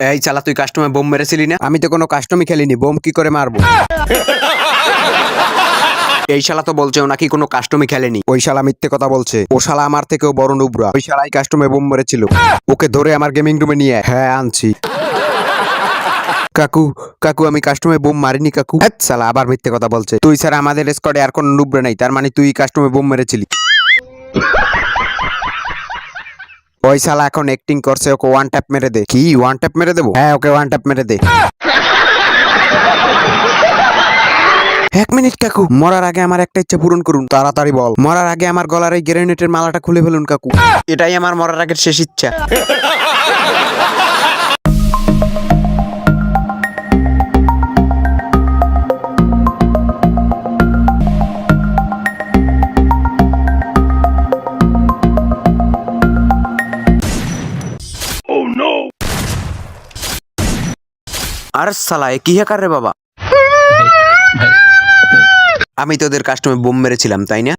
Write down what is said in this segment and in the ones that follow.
এই চালা তুই কাস্টমে বোম মেরেছিলি না? আমি তো কোনো কাস্টমই খেলিনি বোম কি করে মারবো? এই শালা তো বলছে ও নাকি কোনো কাস্টমই খেলেনি। ওই শালা মিথ্যে কথা বলছে। ও শালা আমার থেকেও বড় নুবরা। ওই শালাই কাস্টমে বোম মেরেছিল। ওকে ধরে আমার গেমিং রুমে নিয়ে হ্যাঁ আনছি। কাকু কাকু আমি কাস্টমে বোম মারিনি কাকু। শালা আবার মিথ্যে কথা বলছে। তুই স্যার আমাদের স্কোয়াডে আর কোনো নুবরা নাই। তার মানে তুই কাস্টমে বোম মেরেছিলি। ওই এখন অ্যাক্টিং করছে, ওকে ওয়ান ট্যাপ মেরে দে। কি? ওয়ান ট্যাপ মেরে দেবো? হ্যাঁ ওকে ওয়ান ট্যাপ মেরে দে। এক মিনিট, কাকু। মরার আগে আমার একটা ইচ্ছা পূরণ করুন। তাড়াতাড়ি বল। মরার আগে আমার গলার এই গ্রেনেটের মালাটা খুলে ফেলুন, কাকু। এটাই আমার মরার আগের শেষ ইচ্ছা। আর সালায় কি হ্যাকার রে বাবা? আমি তোদের কাস্টমে বোম মেরেছিলাম, তাই না?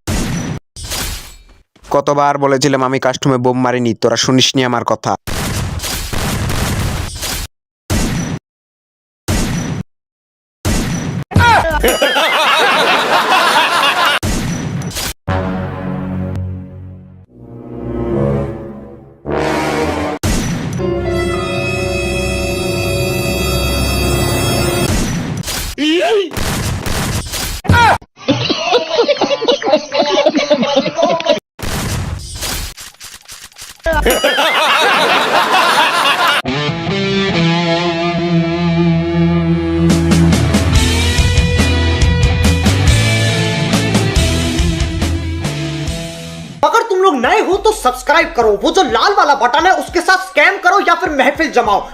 কতবার বলেছিলাম আমি কাস্টমে বোম মারিনি, তোরা শুনিসনি আমার কথা। अगर तुम लोग नए हो तो सब्सक्राइब करो। वो जो लाल वाला बटन है, उसके साथ स्कैम करो या फिर महफिल जमाओ।